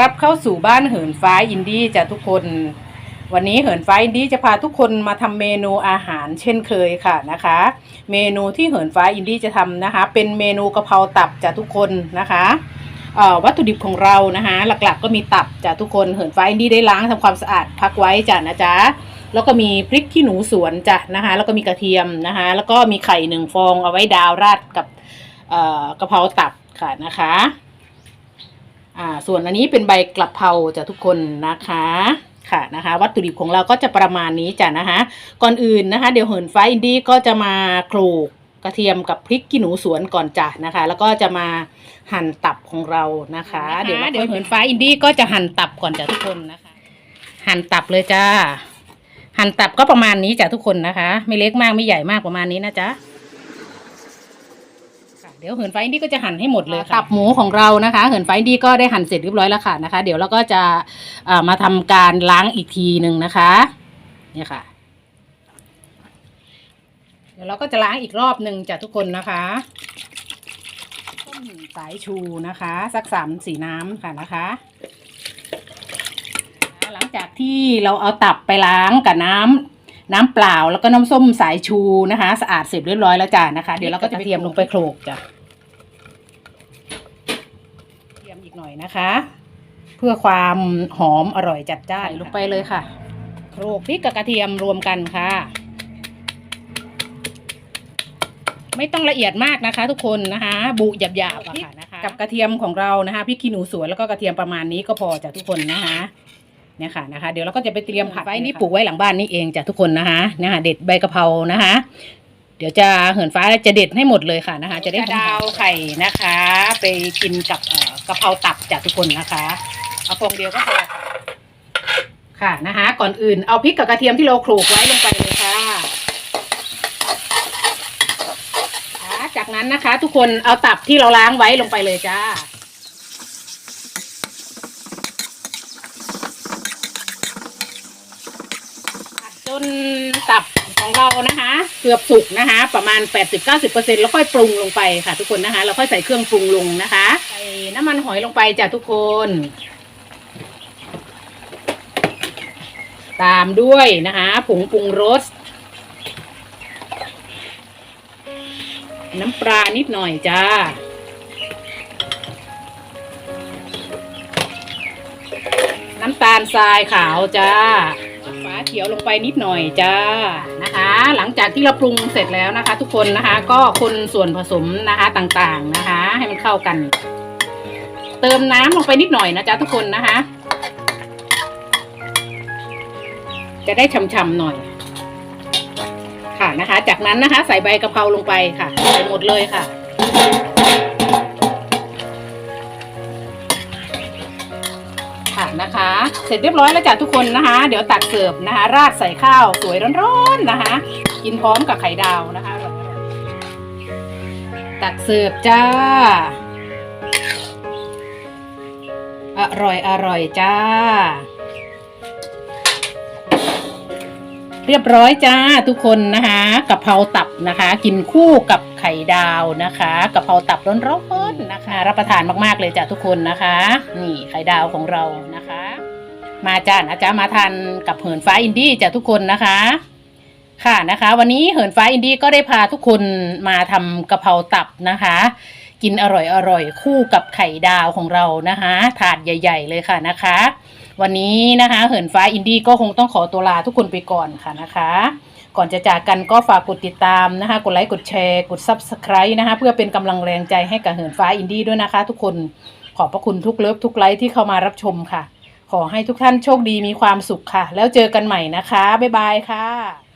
รับเข้าสู่บ้านเหินฟ้าอินดี้จ้ะทุกคน วันนี้เหินฟ้าอินดี้จะพาทุกคนมาทำเมนูอาหารเช่นเคยค่ะนะคะ เมนูที่เหินฟ้าอินดี้จะทำนะคะ เป็นเมนูกะเพราตับจ้ะทุกคนนะคะวัตถุดิบของเรานะคะ หลักๆก็มีตับจ้ะทุกคนเหินฟ้าอินดี้ได้ล้างทำความสะอาดพักไว้จ้ะนะจ๊ะแล้วก็มีพริกขี้หนูสวนจ้ะนะคะ แล้วก็มีกระเทียมนะคะ แล้วก็มีไข่หนึ่งฟองเอาไว้ดาวราดกับกะเพราตับค่ะนะคะ อ่าส่วนอันนี้เป็นใบกระเพราจ้ะทุกคนนะคะค่ะนะคะวัตถุดิบของเราก็จะประมาณนี้จ้ะนะคะก่อนอื่นนะคะ เดี๋ยวเหินฟ้าอินดี้ก็จะมาโขลกกระเทียมกับพริกขี้หนูสวนก่อนจ้ะนะคะ แล้วก็จะมาหั่นตับของเรานะคะ เดี๋ยวเดี๋ยวเหินฟ้าอินดี้ก็จะหั่นตับก่อนจ้ะทุกคนนะคะ หั่นตับเลยจ้าหั่นตับก็ประมาณนี้จ้ะทุกคนนะคะ ไม่เล็กมากไม่ใหญ่มากประมาณนี้นะจ๊ะค่ะ เดี๋ยวเหินไฟอินดี้ก็จะหั่นให้หมดเลยค่ะตับหมูของเรานะคะ เหินไฟอินดี้ก็ได้หั่นเสร็จเรียบร้อยแล้วค่ะนะคะ เดี๋ยวเราก็จะเอ่อมาทำการล้างอีกทีหนึ่งนะคะเนี่ยค่ะ เดี๋ยวเราก็จะล้างอีกรอบหนึ่งจ้ะทุกคนนะคะต้มสายชูนะคะ สักสามสีน้ำค่ะนะคะหลังจากที่เราเอาตับไปล้างกับน้ำน้ำเปล่าแล้วก็น้ำส้มสายชูนะคะ สะอาดเสร็จเรียบร้อยแล้วจ้ะนะคะ เดี๋ยวเราก็จะเตรียมลงไปโขลกจ้ะเตรียม อีกหน่อยนะคะ เพื่อความหอมอร่อยจัดจ้านลงไปเลยค่ะโขลกพริกกับกระเทียมรวมกันค่ะ ไม่ต้องละเอียดมากนะคะ ทุกคนนะคะบุหยาบๆอะค่ะนะคะกับกระเทียมของเรานะคะพริกขี้หนูสวนแล้วก็กระเทียมประมาณนี้ก็พอจ้ะทุกคนนะคะเนี่ยค่ะนะคะ เดี๋ยวเราก็จะไปเตรียมผักไว้นี่ปลูกไว้หลังบ้านนี่เองจ้ะทุกคนนะคะนะคะเด็ดใบกะเพรานะคะ เดี๋ยวจะเหินฟ้าจะเด็ดให้หมดเลยค่ะนะคะ จะได้ดาวไข่นะคะ ไปกินกับเอ่อ กะเพราตับจ้ะทุกคนนะคะเอาฟองเดียวก็พอค่ะค่ะนะคะ ก่อนอื่นเอาพริกกับกระเทียมที่เราโขลกไว้ลงไปเลยค่ะจากนั้นนะคะ ทุกคนเอาตับที่เราล้างไว้ลงไปเลยจ้า ผัดจนตับ ของเรานะคะ เกือบสุกนะคะ ประมาณ 80-90%แล้วค่อยปรุงลงไปค่ะ ทุกคนนะคะแล้วค่อยใส่เครื่องปรุงลงนะคะใส่น้ำมันหอยลงไปจ้ะทุกคน ตามด้วยนะคะผงปรุงรสน้ำปลานิดหน่อยจ้าน้ำตาลทรายขาวจ้า เขียวลงไปนิดหน่อยจ้านะคะ หลังจากที่เราปรุงเสร็จแล้วนะคะ ทุกคนนะคะ ก็คนส่วนผสมนะคะต่างๆนะคะ ให้มันเข้ากัน เติมน้ำลงไปนิดหน่อยนะจ๊ะทุกคนนะคะ จะได้ช่ำๆหน่อย ค่ะนะคะ จากนั้นนะคะ ใส่ใบกะเพราลงไปค่ะใส่หมดเลยค่ะ นะคะ เสร็จเรียบร้อยแล้วจ้ะทุกคนนะคะ เดี๋ยวตักเสิร์ฟนะคะ ราดใส่ข้าวสวยร้อนๆนะคะ กินพร้อมกับไข่ดาวนะคะ ตักเสิร์ฟจ้า อร่อยอร่อยจ้า เรียบร้อยจ้าทุกคนนะคะกะเพราตับนะคะ กินคู่กับไข่ดาวนะคะกะเพราตับร้อนๆนะคะ รับประทานมากๆเลยจ้ะทุกคนนะคะ นี่ไข่ดาวของเรานะ มาจ้านะจ๊ะมาทานกับเหินฟ้าอินดี้จ้ะทุกคนนะคะ ค่ะนะคะ วันนี้เหินฟ้าอินดี้ก็ได้พาทุกคนมาทำกะเพราตับนะคะ กินอร่อยอร่อยๆคู่กับไข่ดาวของเรานะคะถาดใหญ่ ๆ เลยค่ะนะคะ วันนี้นะคะ เหินฟ้าอินดี้ก็คงต้องขอตัวลาทุกคนไปก่อนค่ะนะคะก่อนจะจากกันก็ฝากกดติดตามนะคะ กดไลค์ กดแชร์ กด Subscribe นะคะ เพื่อเป็นกำลังแรงใจให้กับเหินฟ้าอินดี้ด้วยนะคะ ทุกคน ขอบพระคุณทุกเลิฟทุกไลค์ที่เข้ามารับชมค่ะ ขอให้ทุกท่านโชคดีมีความสุขค่ะ แล้วเจอกันใหม่นะคะ บ๊ายบายค่ะ